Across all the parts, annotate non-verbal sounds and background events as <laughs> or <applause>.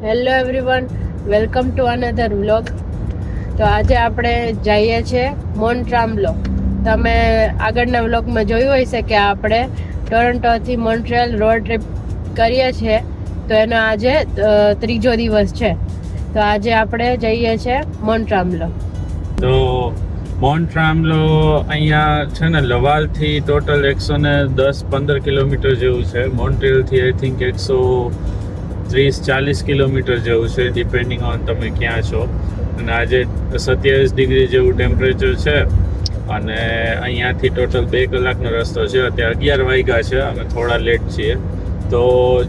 Hello everyone welcome to another vlog તો આજે આપણે જઈએ છીએ મોન્ટ્રામ્બલો તમે આગળના વ્લોગમાં જોયું હશે કે આપણે ટોરન્ટોથી મોન્ટ્રિયલ રોડ ટ્રીપ કરીએ છીએ. તો એનો આજે ત્રીજો દિવસ છે. તો આજે આપણે જઈએ છીએ મોન્ટ્રામ્બલો તો મોન્ટ્રામ્બલો અહીંયા છે ને લવાલથી ટોટલ એકસો ને દસ પંદર કિલોમીટર જેવું છે. મોન્ટ્રીયલથી આઈ થિંક એકસો ત્રીસ, ચાલીસ કિલોમીટર જેવું છે ડિપેન્ડિંગ ઓન તમે ક્યાં છો. અને આજે સત્યાવીસ ડિગ્રી જેવું ટેમ્પરેચર છે અને અહીંયાથી ટોટલ બે કલાકનો રસ્તો છે. અત્યારે અગિયાર વાગ્યા છે, અમે થોડા લેટ છીએ. તો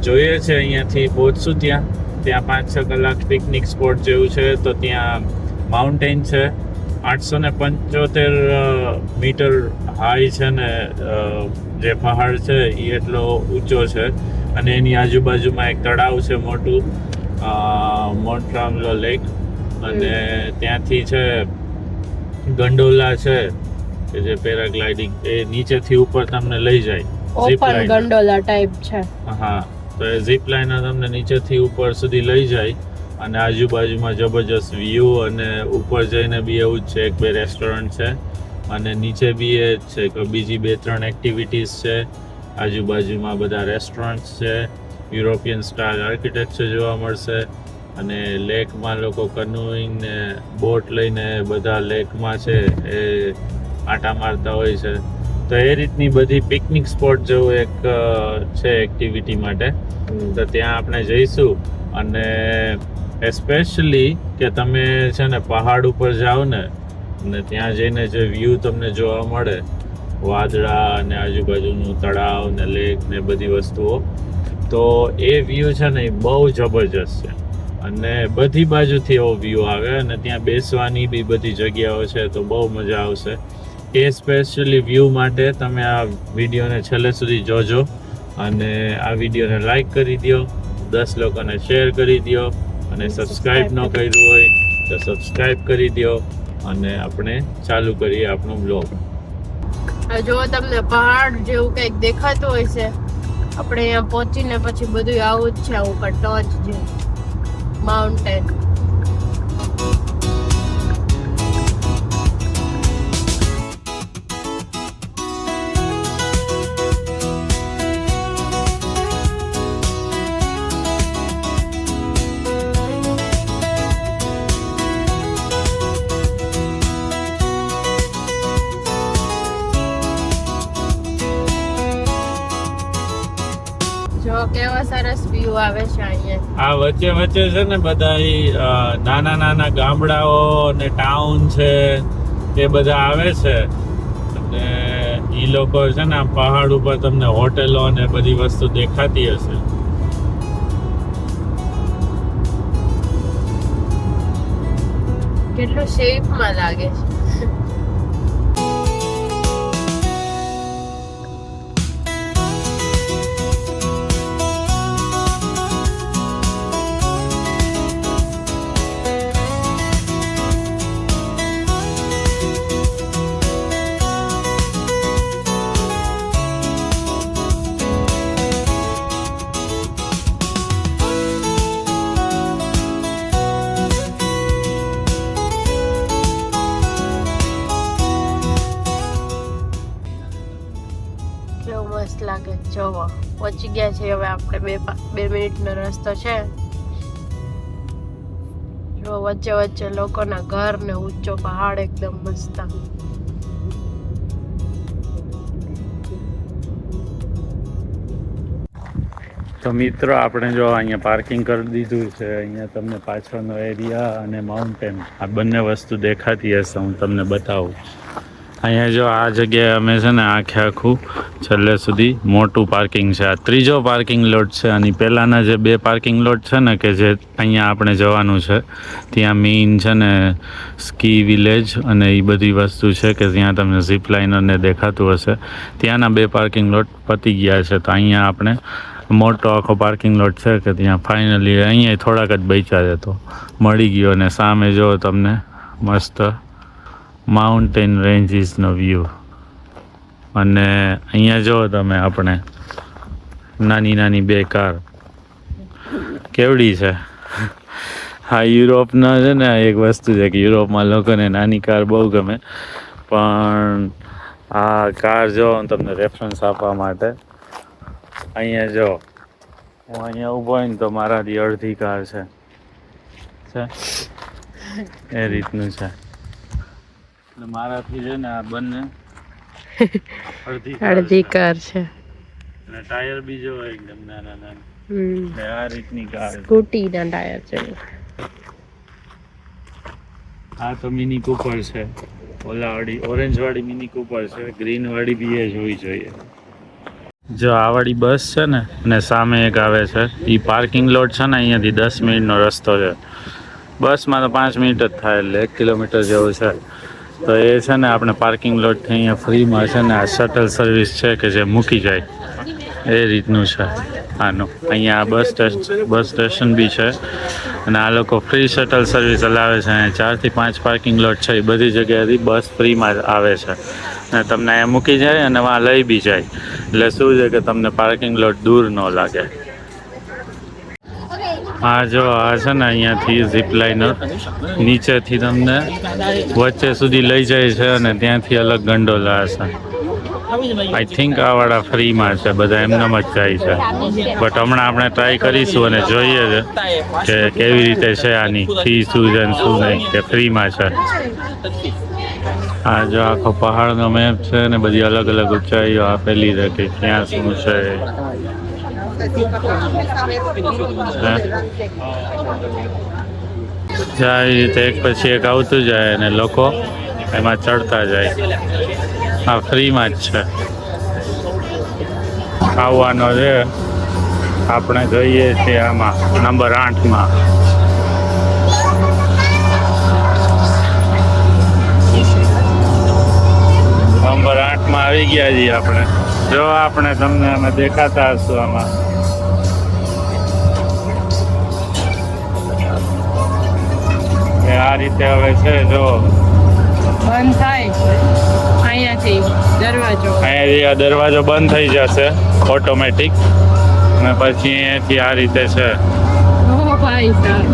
જોઈએ છે અહીંયાથી પહોંચશું ત્યાં. ત્યાં પાંચ, છ કલાક પિકનિક સ્પોટ જેવું છે, તો ત્યાં માઉન્ટેન છે. આઠસો ને પંચોતેર મીટર હાઈ છે ને જે પહાડ છે એ એટલો ઊંચો છે. અને એની આજુબાજુમાં એક તળાવ છે મોટું મોન્ટ્રામલો લેક. અને ત્યાંથી છે ગંડોલા છે કે જે પેરાગ્લાઇડિંગ એ નીચેથી ઉપર તમને લઈ જાય. ઓપન ગંડોલા ટાઈપ છે. હા તો એ ઝીપ લાઇનર તમને નીચેથી ઉપર સુધી લઈ જાય અને આજુબાજુમાં જબરજસ્ત વ્યૂ અને ઉપર જઈને બી એવું જ છે એક બે રેસ્ટોરન્ટ છે. અને નીચે બી એ જ છે કે બીજી બે ત્રણ એક્ટિવિટીઝ છે. આજુબાજુમાં બધા રેસ્ટોરન્ટ્સ છે યુરોપિયન સ્ટાઇલ આર્કિટેક્ચર જોવા મળશે અને લેકમાં લોકો ને બોટ લઈને બધા લેકમાં છે એ આટા મારતા હોય છે. તો એ રીતની બધી પિકનિક સ્પોટ જેવું એક છે એક્ટિવિટી માટે. તો ત્યાં આપણે જઈશું અને એસ્પેશિયલી કે તમે છે ને પહાડ ઉપર જાઓ ને અને ત્યાં જઈને જે વ્યૂ તમને જોવા મળે વાદળા અને આજુબાજુનું તળાવ ને લેક ને બધી વસ્તુઓ. તો એ વ્યૂ છે ને એ બહુ જબરજસ્ત છે. અને બધી બાજુથી એવો વ્યૂ આવે અને ત્યાં બેસવાની બી બધી જગ્યાઓ છે તો બહુ મજા આવશે. એ સ્પેશિયલી વ્યૂ માટે તમે આ વિડીયોને છેલ્લે સુધી જોજો અને આ વિડીયોને લાઈક કરી દો દસ લોકોને શેર કરી દો અને સબસ્ક્રાઈબ ન કર્યું હોય તો સબસ્ક્રાઈબ કરી દો અને આપણે ચાલુ કરીએ આપણો બ્લોગ જો તમને પહાડ જેવું કંઈક દેખાતું હોય છે, આપણે અહીંયા પહોંચીને પછી બધું આવું જ છે આ ઉપર ટોચ જે માઉન્ટેન આવે છે અહીંયા. આ વચ્ચે વચ્ચે છે ને બધા નાના નાના ગામડાઓ ને ટાઉન છે એ બધા આવે છે. અને એ લોકો છે ને આ પહાડ ઉપર તમને હોટેલો અને બધી વસ્તુ દેખાતી હશે. કેટલું શેપમાં લાગે છે. લાગે. જોવો, પહોંચી ગયા છે હવે આપણે બે બે મિનિટનો રસ્તો છે. જો વચ્ચે વચ્ચે લોકોના ઘર ને ઊંચો પહાડ એકદમ મસ્ત. તો મિત્રો, આપણે જો અહીંયા પાર્કિંગ કરી દીધું છે, અહીંયા તમને પાછળનો એરિયા અને માઉન્ટેન આ બંને વસ્તુ દેખાતી હશે, હું તમને બતાવું. અહીંયા જો આ જગ્યાએ અમે છે ને આખે આખું છેલ્લે સુધી મોટું પાર્કિંગ છે. આ ત્રીજો પાર્કિંગ લોટ છે. અને પહેલાંના જે બે પાર્કિંગ લોટ છે ને કે જે અહીંયા આપણે જવાનું છે, ત્યાં મેઇન છે ને સ્કી વિલેજ અને એ બધી વસ્તુ છે કે ત્યાં તમને ઝીપ લાઇનરને દેખાતું હશે. ત્યાંના બે પાર્કિંગ લોટ પતી ગયા છે. તો અહીંયા આપણે મોટો આખો પાર્કિંગ લોટ છે કે ત્યાં ફાઇનલી અહીંયા થોડાક જ બચ્યા છે તો મળી ગયો અને સામે જો તમને મસ્ત માઉન્ટેન રેન્જીસનો વ્યૂ અને અહીંયા જો તમે આપણે. નાની નાની બે કાર. કેવડી છે? હા યુરોપના છે ને એક વસ્તુ છે કે યુરોપમાં લોકોને નાની કાર બહુ ગમે. પણ આ કાર જો તમને રેફરન્સ આપવા માટે. અહીંયા જો હું અહીંયા ઊભો હોય ને તો મારાથી અડધી કાર છે? એ રીતનું છે. એટલે મારાથી છે ને આ બંને અડધી <laughs> કાર છે. અને ટાયર બી જો એકદમ નાના નાના. આ રીતની કાર છે. સ્કૂટીના ટાયર છે. આ તો મિની કૂપર છે. ઓલા વાળી ઓરેન્જ વાળી મિની કૂપર છે. ગ્રીન વાળી બી એ જોવી જોઈએ. જો આ વાળી બસ છે ને અને સામે એક આવે છે. એ પાર્કિંગ લોટ છે ને અહીંયાથી દસ મિનિટનો રસ્તો છે. બસમાં તો પાંચ મિનિટ જ થાય એટલે એક કિલોમીટર જેવું છે. તો એ છે ને આપણે પાર્કિંગ લોટથી અહીંયા ફ્રીમાં છે ને આ શટલ સર્વિસ છે કે જે મૂકી જાય. એ રીતનું છે. આનું. અહીંયા આ બસ બસ સ્ટેશન બી છે. અને આ લોકો ફ્રી શટલ સર્વિસ ચલાવે છે. અને ચારથી પાંચ પાર્કિંગ લોટ છે. એ બધી જગ્યાએથી બસ ફ્રીમાં આવે છે. અને તમને અહીંયા મૂકી જાય અને વાં લઈ બી જાય. એટલે શું છે કે તમને પાર્કિંગ લોટ દૂર ન લાગે. આ જો, આ છે ને અહીંયાથી ઝીપ લાઇનર નીચેથી તમને વચ્ચે સુધી લઈ જાય છે અને ત્યાંથી અલગ ગંડોલા હશે આઈ થિંક આ વાળા ફ્રીમાં છે, બધા એમનામ જ જાય છે. બટ હમણાં આપણે ટ્રાય કરીશું અને જોઈએ છે કે કેવી રીતે છે આની ફી શું છે શું નહીં, કે ફ્રીમાં છે. આ જો આખો પહાડનો મેપ છે ને બધી અલગ અલગ ઊંચાઈઓ આપેલી છે કે ક્યાં શું છે. હે? જે રીતે એક પછી એક આવતું જાય અને લોકો એમાં ચડતા જાય. આ ફ્રીમાં જ છે. આવવાનો છે. આપણે જોઈએ છીએ આમાં, નંબર આઠમાં. નંબર આઠમાં આવી ગયા છીએ આપણે. જો આપણે તમને અમે દેખાતા હશું આમાં. આ રીતે હવે છે જો. બંધ થાય. અહીંયાથી દરવાજો. અહીંયાથી આ દરવાજો બંધ થઈ જશે ઓટોમેટિક અને પછી અહીંયાથી આ રીતે છે. ઓ ભાઈ સાહેબ.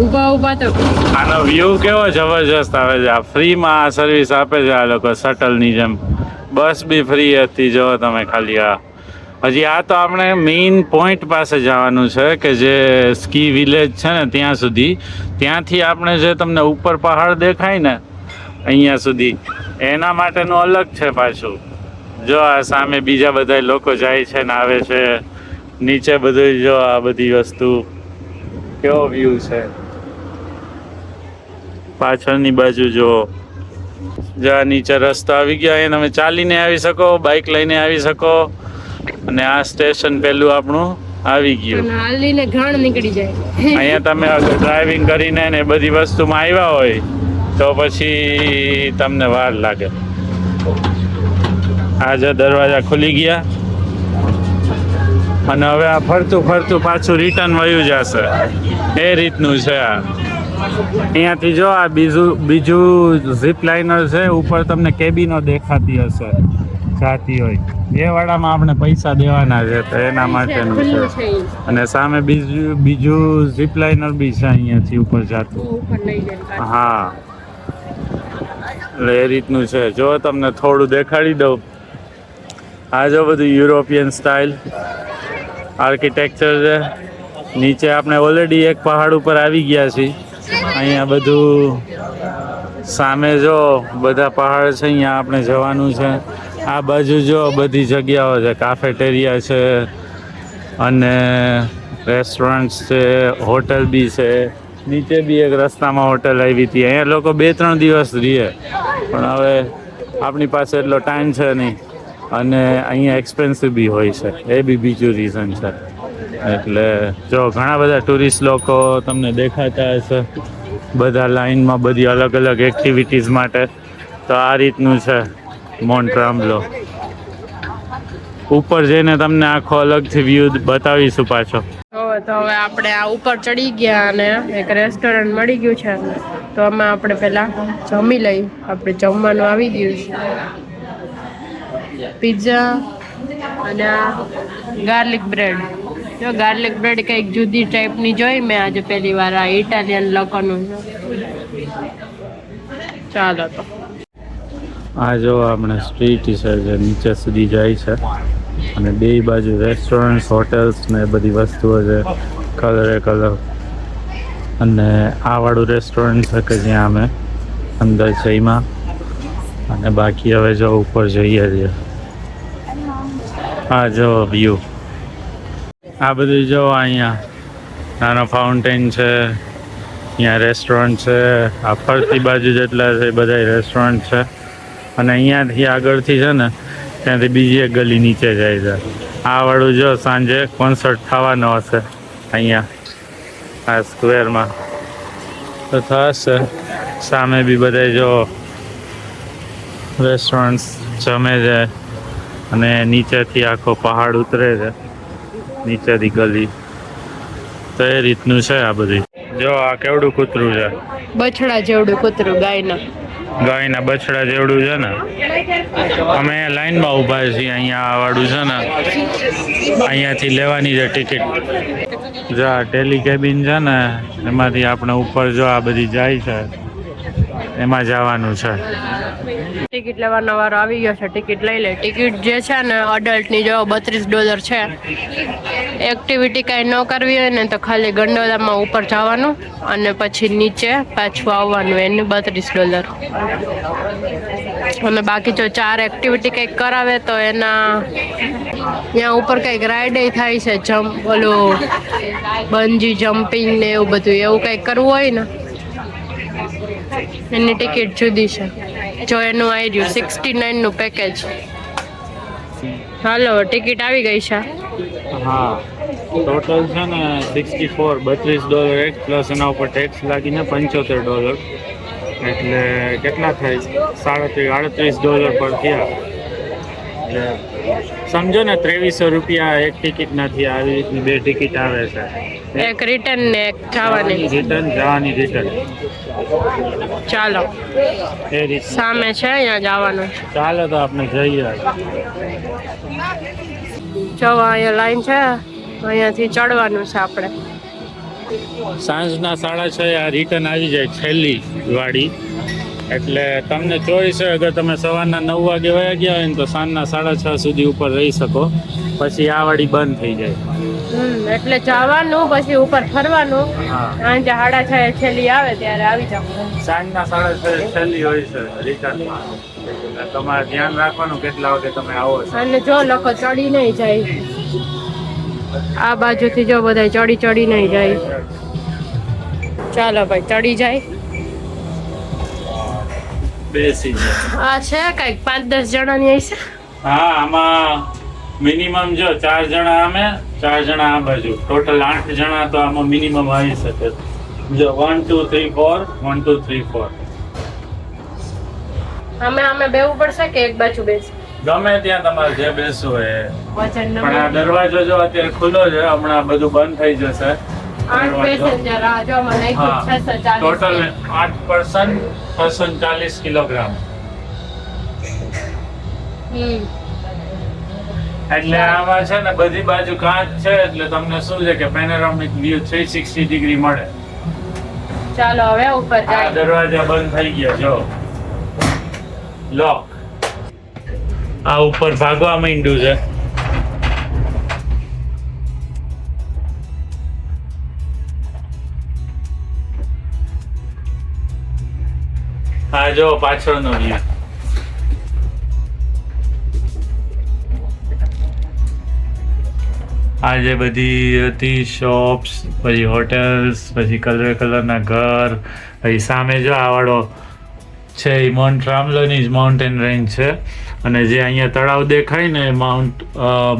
ઊભા ઊભા તો. આનો વ્યૂ કેવો જબરજસ્ત આવે છે. આ ફ્રીમાં આ સર્વિસ આપે છે આ લોકો શટલની જેમ. બસ બી ફ્રી હતી જો તમે ખાલી આ હજી આ તો આપણે મેઇન પોઈન્ટ પાસે જવાનું છે કે જે સ્કી વિલેજ છે ને ત્યાં સુધી. ત્યાંથી આપણે જે તમને ઉપર પહાડ દેખાય ને, અહીંયા સુધી, એના માટેનું અલગ છે પાછું. જો આ સામે બીજા બધા લોકો જાય છે ને આવે છે, નીચે બધું જો આ બધી વસ્તુ, કેવો વ્યૂ છે? પાછળની બાજુ જો જ્યાં નીચે રસ્તો આવી ગયા, અહીંયા તમે ચાલીને આવી શકો બાઇક લઈને આવી શકો. અને આ સ્ટેશન પેલું આપણું આવી ગયું. હાલીને ઘાણ નીકળી જાય. અહીંયા તમે ડ્રાઇવિંગ કરીને ને બધી વસ્તુમાં આવ્યા હોય તો પછી તમને વાર લાગે. આ જો દરવાજા ખુલી ગયા. અને હવે આ ફરતું ફરતું પાછું રિટર્ન વયું જશે. એ રીતનું છે આ. અહીંયાથી જો આ બીજું બીજું ઝીપ લાઇનર છે ઉપર તમને કેબિનો દેખાતી હશે. જાતી હોય. એ વાળામાં આપણે પૈસા દેવાના છે તો એના માટેનું છે. અને સામે બીજું બીજું ઝીપ લાઇનર બી છે અહીંયાથી ઉપર જાતું. હા. એટલે એ રીતનું છે. જો તમને થોડું દેખાડી દઉં. આ જો બધું યુરોપિયન સ્ટાઇલ આર્કિટેક્ચર છે. નીચે આપણે ઓલરેડી એક પહાડ ઉપર આવી ગયા છીએ. અહીંયા બધું સામે જો બધા પહાડ છે અહીંયા આપણે જવાનું છે. આ બાજુ જો બધી જગ્યાઓ છે કાફેટેરિયા છે, અને રેસ્ટોરન્ટ્સ છે હોટલ બી છે. નીચે બી એક રસ્તામાં હોટલ આવી હતી. અહીંયા લોકો બે ત્રણ દિવસ રહીએ. પણ હવે આપણી પાસે એટલો ટાઈમ છે નહીં. અને અહીંયા એક્સપેન્સિવ બી હોય છે. એ બી બીજું રીઝન છે. એટલે જો ઘણા બધા ટુરિસ્ટ લોકો તમને દેખાતા હશે, બધા લાઈનમાં બધી અલગ અલગ એક્ટિવિટીઝ માટે. તો આ રીતનું છે. મોન્ટ્રામ્બલો ઉપર જઈને તમને આખો અલગથી વ્યૂ બતાવીશું પાછો. તો હવે આપણે આ ઉપર ચડી ગયા અને એક રેસ્ટોરન્ટ મળી ગયું છે. તો આમાં આપણે પહેલાં જમી લઈ. આપણે જમવાનું આવી ગયું છે. પિઝા અને ગાર્લિક બ્રેડ જો ગાર્લિક બ્રેડ કંઈક જુદી ટાઈપની જોઈ મેં આજે પહેલી વાર આ ઇટાલિયન લોકોનું ચાલો તો. આ જો આપણે સ્ટ્રીટ છે જે નીચે સુધી જાય છે. અને બે બાજુ રેસ્ટોરન્ટ્સ હોટેલ્સ ને બધી વસ્તુઓ છે. કલરે કલર અને આ વાળું રેસ્ટોરન્ટ છે કે જ્યાં અમે અંદર છે એમાં અને બાકી હવે જો ઉપર જઈએ છીએ. આ જો વ્યૂ આ બધું જો અહીંયા નાનો ફાઉન્ટેન છે. અહીંયા રેસ્ટોરન્ટ છે. આ ફરતી બાજુ જેટલા છે બધા રેસ્ટોરન્ટ છે. અને અહીંયાથી આગળથી છે ને, ત્યાંથી બીજી એક ગલી નીચે જાય છે. આ વાળું જો સાંજે કોન્સર્ટ થવાનો હશે અહીંયા, આ સ્ક્વેરમાં. તો થશે. સામે બી બધા જો રેસ્ટોરન્ટ્સ જમે છે અને નીચેથી આખો પહાડ ઉતરે છે, નીચેથી ગલી. તો એ રીતનું છે આ બધું. જો આ કેવડું કૂતરું છે? બછડા જેવડું કૂતરું ગાયના. ગાયના બછડા જેવડું છે ને, અમે લાઈનમાં ઊભા છીએ, અહીંયા આ વાળું છે ને, અહીંયાથી લેવાની છે ટિકિટ. જો આ ટેલી કેબિન છે ને, એમાંથી આપણે ઉપર જો આ બધી જાય છે. એમાં જવાનું છે. ટિકિટ લેવાનો વારો આવી ગયો છે. ટિકિટ લઈ લે. ટિકિટ જે છે ને અડલ્ટની જો બત્રીસ ડોલર છે. એક્ટિવિટી કાંઈ ન કરવી હોય ને તો ખાલી ગંડોલામાં ઉપર જવાનું અને પછી નીચે પાછું આવવાનું એનું બત્રીસ ડોલર. અને બાકી જો ચાર એક્ટિવિટી કંઈક કરાવે તો એના ત્યાં ઉપર કંઈક રાઈડ થાય છે. જમ્પ ઓલું બંજી જમ્પિંગ ને એવું બધું એવું કંઈક કરવું હોય ને એની ટિકિટ જુદી છે. જો એનું આવી રહ્યું સિક્સટી નાઇનનું પેકેજ હાલો, ટિકિટ આવી ગઈ છે. હા. ટોટલ છે ને સિક્સટી ફોર બત્રીસ ડોલર એક પ્લસ એના ઉપર ટેક્સ લાગીને પંચોતેર ડોલર એટલે કેટલા થાય? સાડત્રીસ, આડત્રીસ ડોલર પર થયા. એટલે સમજો ને ત્રેવીસો રૂપિયા એક ટિકિટ નથી આવી રીતની બે ટિકિટ આવે છે. એક રિટર્ન ને એક જવાની. રિટર્ન જવાની રિટર્ન ચાલો. એ રીત સામે છે અહીંયા જવાનું. ચાલો તો આપણે જઈએ. જો અહીંયા લાઈન છે અહીંયાથી ચડવાનું છે આપણે. સાંજના સાડા છ આ રિટર્ન આવી જાય છેલ્લી વાડી. એટલે તમને ચોઈસ હોય અગર તમે સવારના નવ વાગે વયા ગયા હોય ને તો સાંજના સાડા છ સુધી ઉપર રહી શકો. પછી આ વાડી બંધ થઈ જાય. એટલે જવાનું પછી ઉપર ફરવાનું. સાંજે સાડા છ છેલ્લી આવે ત્યારે આવી જવાનું સાંજના સાડા છ છેલ્લી હોય છે રિટર્નમાં તમારે ધ્યાન રાખવાનું કેટલા વાગે તમે આવો અને જો લોકો ચડી નહીં જાય. આ બાજુથી જો બધા ચડી ચડી નહીં જાય. ચાલો ભાઈ ચડી જાય. બેસી જાય. આ છે કંઈક પાંચ દસ જણાની છે? હા આમાં મિનિમમ જો ચાર જણા અમે ચાર જણા આ બાજુ. ટોટલ આઠ જણા તો આમાં મિનિમમ આવી શકે. જો one two three four one two three four અમે અમે બેવું પડશે કે એક બાજુ બેસી? ગમે ત્યાં તમારે જે બેસવું હોય. પણ આ દરવાજો જો અત્યારે ખુલ્લો છે હમણાં બધું બંધ થઈ જશે. ટોટલ આઠ પર્સન છસો ચાલીસ કિલોગ્રામ એટલે આમાં છે ને બધી બાજુ કાચ છે એટલે તમને શું છે કે panoramic view three sixty degree મળે. ચાલો હવે ઉપર જાય. દરવાજા બંધ થઈ ગયા જો. લોક આ ઉપર ભાગવા માંડ્યું છે. હા, જો, પાછળનો વ્યૂ આ જે બધી હતી શોપ્સ પછી હોટેલ્સ પછી કલર કલરના ઘર, પછી સામે જો આ વાળો છે એ માઉન્ટ રામલોની જ માઉન્ટેન રેન્જ છે. અને જે અહીંયા તળાવ દેખાય ને માઉન્ટ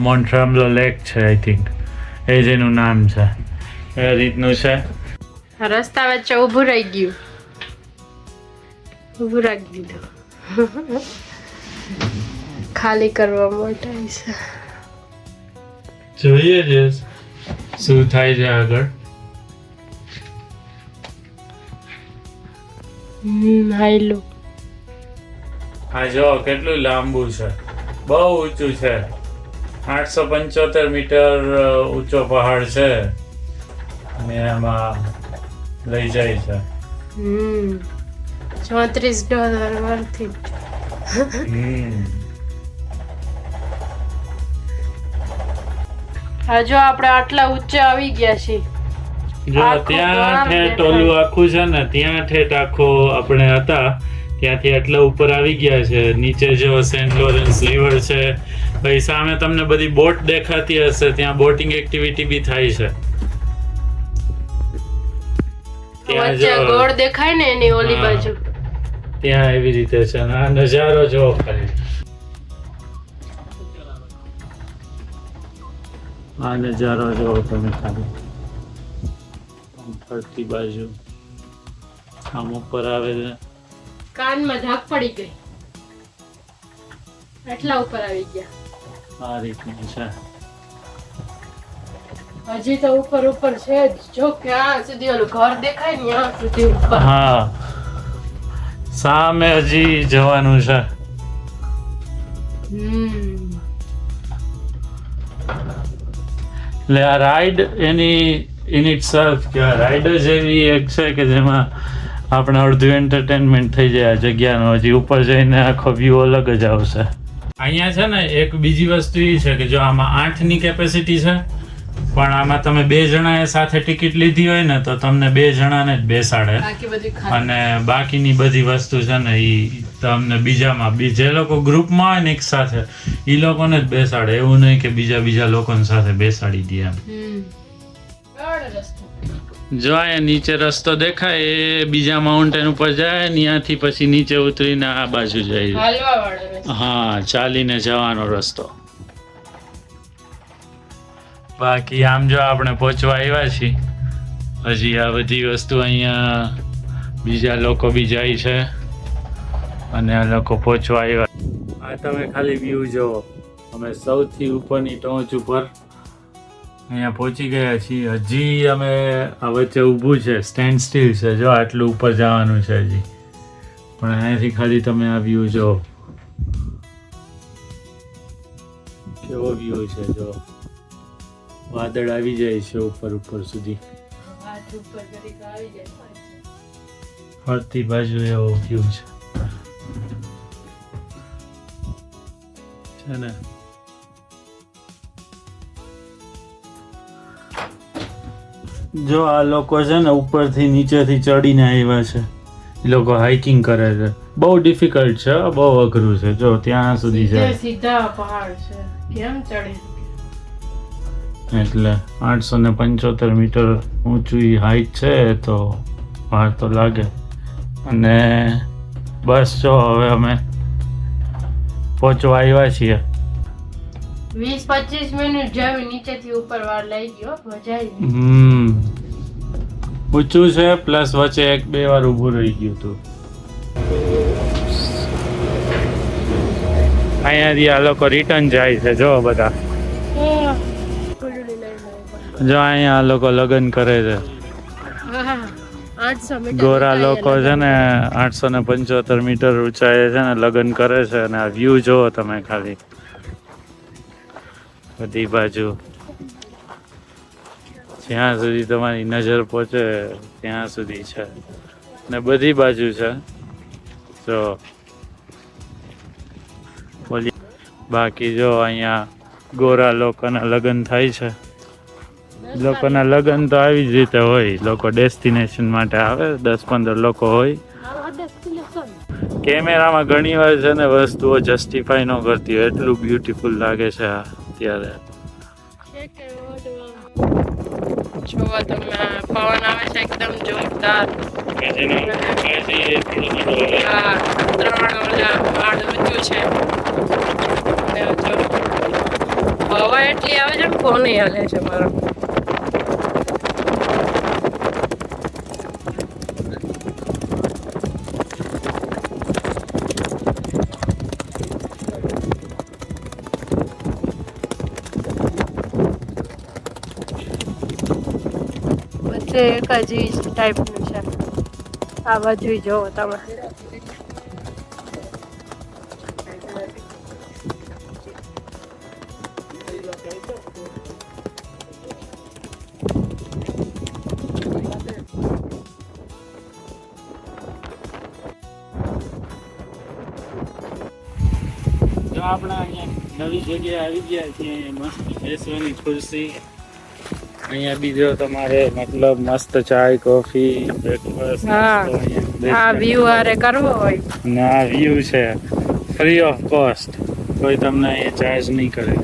માઉન્ટ રામલો લેક છે આઈ થિંક એ જેનું નામ છે. એ રીતનું છે. આ રસ્તા વચ્ચે ઊભું રહી ગયું. ઊભું રાખી દીધું ખાલી કરવા માટે છે. જોઈએ છે શું થાય છે આગળ. હાઈલું હા જો કેટલું લાંબુ છે. બહુ ઊંચું છે. આઠસો પંચોતેર મીટર ઊંચો પહાડ છે. અને એમાં લઈ જાય છે. હમ. ચોત્રીસ ડોલર વર્થી આ જો આપણે આટલા ઊંચે આવી ગયા છીએ. જો ત્યાં ઠેઠ ઓલું આખું છે ને ત્યાં ઠેઠ આખો આપણે હતા. ત્યાંથી આટલા ઉપર આવી ગયા છે. નીચે જો સેન્ટ લોરેન્સ રિવર છે. પછી સામે તમને બધી બોટ દેખાતી હશે. ત્યાં બોટિંગ એક્ટિવિટી બી થાય છે. ત્યાં જો ગોળ દેખાય ને એની ઓલી. બાજુ. ત્યાં એવી રીતે છે અને આ નજારો જો ખાલી. આ નજારો જોવો તમે ખાલી. ફરતી બાજુ આમ ઉપર આવે છે કાનમાં ઝાપ પડી ગઈ. એટલા ઉપર આવી ગયા. આ રીતનું છે. હજી તો ઉપર ઉપર છે જ. જો ક્યાં સુધી ઓલું ઘર દેખાય ને ત્યાં સુધી ઉપર. હા. સામે હજી જવાનું છે. એટલે આ રાઈડ એની ઇન ઇટ સેલ્ફ કે રાઈડ જ એવી એક છે કે જેમાં આપણે અડધું એન્ટરટેનમેન્ટ થઈ જાય આ જગ્યાનો. હજી ઉપર જઈને આખો વ્યૂ અલગ જ આવશે. અહીંયા છે ને એક બીજી વસ્તુ એ છે કે જો આમાં આઠની કેપેસિટી છે પણ આમાં તમે બે જણાએ સાથે ટિકિટ લીધી હોય ને તો તમને બે જણાને જ બેસાડે. બાકી બધી ખાલી. અને બાકીની બધી વસ્તુ છે ને એ તમને બીજામાં જે લોકો ગ્રુપમાં હોય ને એક સાથે એ લોકોને જ બેસાડે. એવું નહીં કે બીજા બીજા લોકોને સાથે બેસાડી દે એમ. હમ. જો અહીંયા નીચે રસ્તો દેખાય એ બીજા માઉન્ટેન ઉપર જાય ત્યાંથી પછી નીચે ઉતરીને આ બાજુ જાય. હા ચાલીને જવાનો રસ્તો. બાકી આમ જો આપણે પહોંચવા આવ્યા છીએ, હજી આ બધી વસ્તુ અહીંયા બીજા લોકો બી જાય છે અને આ લોકો પહોંચવા આવ્યા. આ તમે ખાલી વ્યૂ જુઓ. અમે સૌથી ઉપરની ટોચ ઉપર અહીંયા પહોંચી ગયા છીએ. હજી અમે આ વચ્ચે ઊભું છે સ્ટેન્ડ સ્ટીલ છે. જો આટલું ઉપર જવાનું છે હજી. પણ અહીંયાથી ખાલી તમે આ વ્યૂ જુઓ. કેવો વ્યૂ છે જો વાદળ આવી જાય છે ઉપર ઉપર સુધી. હાથ ઉપર ઘડીક આવી જાય ફરતી બાજુ એવો વ્યૂ છે. છે ને? જો આ લોકો છે ને ઉપરથી નીચેથી ચડીને આવ્યા છે. એ લોકો હાઇકિંગ કરે છે. બહુ ડિફિકલ્ટ છે હો, બહુ અઘરું છે. જો ત્યાં સુધી સીધે છે સીધા પહાડ છે. કેમ ચડે? એટલે આઠસો ને પંચોતેર મીટર ઊંચું હાઈટ છે તો વાર તો લાગે. અને બસ જો હવે અમે પહોંચવા આવ્યા છીએ. વીસ પચીસ મિનિટ જેવી નીચેથી ઉપર વાર લઈ ગયો મજા આવી હમ. ઊંચું છે પ્લસ વચ્ચે એક બે વાર ઊભું રહી ગયું હતું. અહીંયાથી આ લોકો રિટર્ન જાય છે જો બધા. જો અહીંયા લોકો લગ્ન કરે છે. ગોરા લોકો છે ને આઠસો ને પંચોતેર મીટર ઊંચાઈએ છે ને લગ્ન કરે છે અને આ વ્યૂ જુઓ તમે ખાલી. બધી બાજુ. જ્યાં સુધી તમારી નજર પહોંચે ત્યાં સુધી છે. ને બધી બાજુ છે. જો. બોલી. બાકી જો અહીંયા ગોરા લોકોના લગ્ન થાય છે. લોકોના લગ્ન તો આવી જ રીતે હોય. લોકો ડેસ્ટિનેશન માટે આવે, દસ પંદર લોકો હોય. કેમેરામાં ઘણી વાર છે ને વસ્તુઓ જસ્ટિફાઈ ન કરતી હોય. એટલું બ્યુટીફુલ લાગે છે અત્યારે. હવા એટલી આવે છે ફોન હાલે છે મારો. વચ્ચે એક હજી ટાઈપનું છે. આ બાજુ જોવો તમે. જો આપણે અહીંયા નવી જગ્યાએ આવી ગયા છીએ, મસ્ત બેસવાની ખુરશી. અહીંયા બીજો તમારે મતલબ મસ્ત ચાય કોફી બ્રેકફાસ્ટ હા. આ વ્યૂ આરે કરવો હોય. ના વ્યૂ છે. ફ્રી ઓફ કોસ્ટ કોઈ તમને એ ચાર્જ નહીં કરે.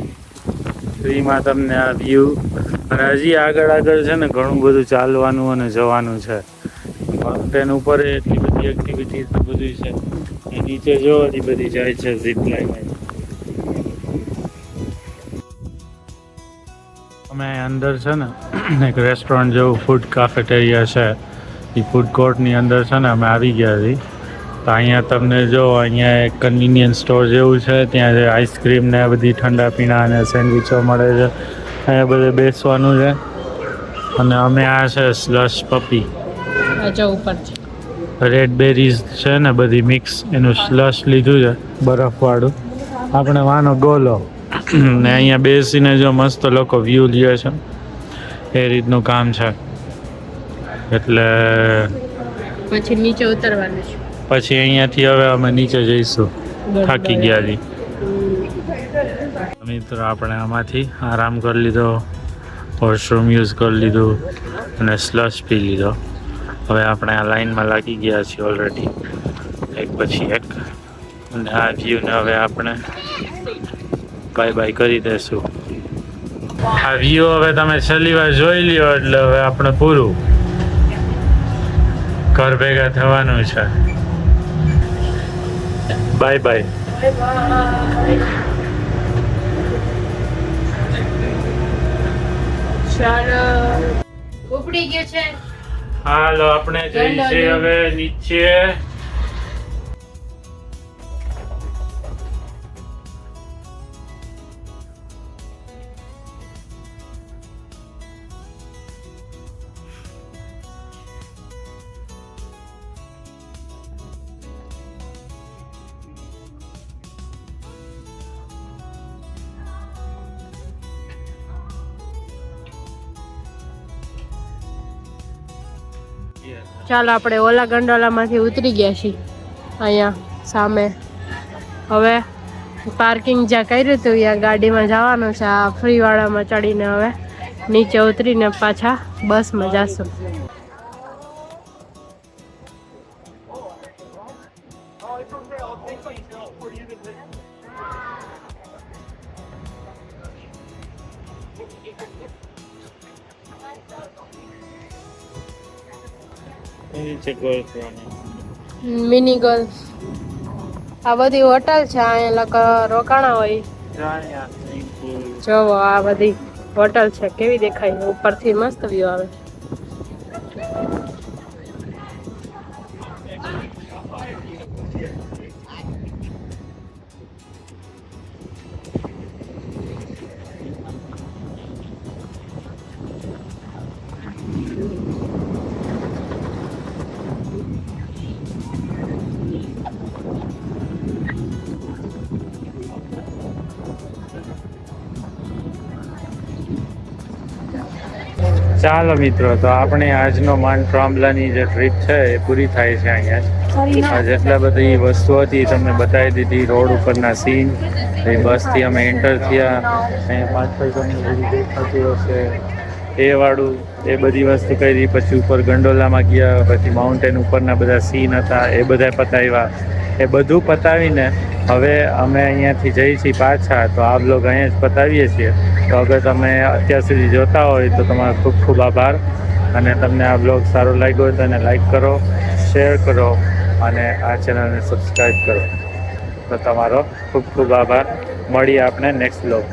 ફ્રીમાં તમને આ વ્યૂ અને હજી આગળ આગળ છે ને ઘણું બધું ચાલવાનું અને જવાનું છે. માઉન્ટેન ઉપર એટલી બધી એક્ટિવિટીઝ બધું છે. એ નીચે જો એ બધી જાય છે ઝીપ લાઈન અમે અંદર છે ને એક રેસ્ટોરન્ટ જેવું ફૂડ કાફેટેરિયા છે. એ ફૂડ કોર્ટની અંદર છે ને અમે આવી ગયા છીએ તો અહીંયા તમને જો અહીંયા એક કન્વિનિયન્સ સ્ટોર જેવું છે ત્યાં જે આઈસ્ક્રીમ ને આ બધી ઠંડા પીણા અને સેન્ડવિચો મળે છે. અહીંયા બધે બેસવાનું છે. અને અમે આ છે સ્લશ પપી રેડ બેરીઝ છે. ને બધી મિક્સ એનું સ્લશ લીધું છે બરફવાળું. આપણે વાનો ગોલો. ને અહીંયા બેસીને જો મસ્ત લોકો વ્યૂ લે છે. એ રીતનું કામ છે. એટલે પછી નીચે ઉતરવાનું છે. પછી અહીંયાથી હવે અમે નીચે જઈશું. થાકી ગયા છીએ મિત્રો આપણે આમાંથી આરામ કરી લીધો. વોશરૂમ યુઝ કરી લીધું અને સ્લશ પી લીધો. હવે આપણે આ લાઈનમાં લાગી ગયા છીએ ઓલરેડી એક પછી એક. અને આ વ્યૂને હવે આપણે બાય બાય કરી દેશું. આ વ્યૂ હવે તમે છેલ્લી વાર જોઈ લ્યો એટલે હવે આપણે પૂરું. ઘર ભેગા થવાનું છે. બાય બાય ઉપડી ગયો છે. હાલો આપણે જઈશું હવે નીચે. ચાલો આપણે ઓલા ગંડોલામાંથી ઉતરી ગયા છીએ. અહીંયા સામે. હવે પાર્કિંગ જ્યાં કર્યું હતું, ત્યાં ગાડીમાં જવાનું છે. આ ફ્રીવાળામાં ચડીને હવે નીચે ઉતરીને પાછા બસમાં જાશું. નીચે ગોલ્ફ મિની ગોલ્ફ. આ બધી હોટલ છે અહીંયા લોકો રોકાણા હોય. જોવો આ બધી હોટલ છે કેવી દેખાય ઉપરથી મસ્ત વ્યૂ આવે. ચાલો મિત્રો તો આપણે આજનો માન ટ્રામ્બલાની જે ટ્રીપ છે એ પૂરી થાય છે અહીંયા. આ જેટલા બધી વસ્તુઓ હતી તમને બતાવી દીધી રોડ ઉપરના સીન એ બસથી અમે એન્ટર થયા. અહીંયા પાછળ તમને બધી દેખાતી હશે. એ વાળું, એ બધી વસ્તુ કરી, પછી ઉપર ગંડોલામાં ગયા, પછી માઉન્ટેન ઉપરના બધા સીન હતા, એ બધા પતાવ્યા એ બધું પતાવીને હવે અમે અહીંયાથી જઈએ છીએ પાછા. તો આ બ્લોગ અહીંયા જ પતાવીએ છીએ. તો અગર તમે અત્યાર સુધી જોતા હોય તો તમારો ખૂબ ખૂબ આભાર. અને તમને આ બ્લોગ સારો લાગ્યો હોય તો એને લાઈક કરો શેર કરો, અને આ ચેનલને સબસ્ક્રાઈબ કરો. તો તમારો ખૂબ ખૂબ આભાર. મળીએ આપણે નેક્સ્ટ બ્લોગ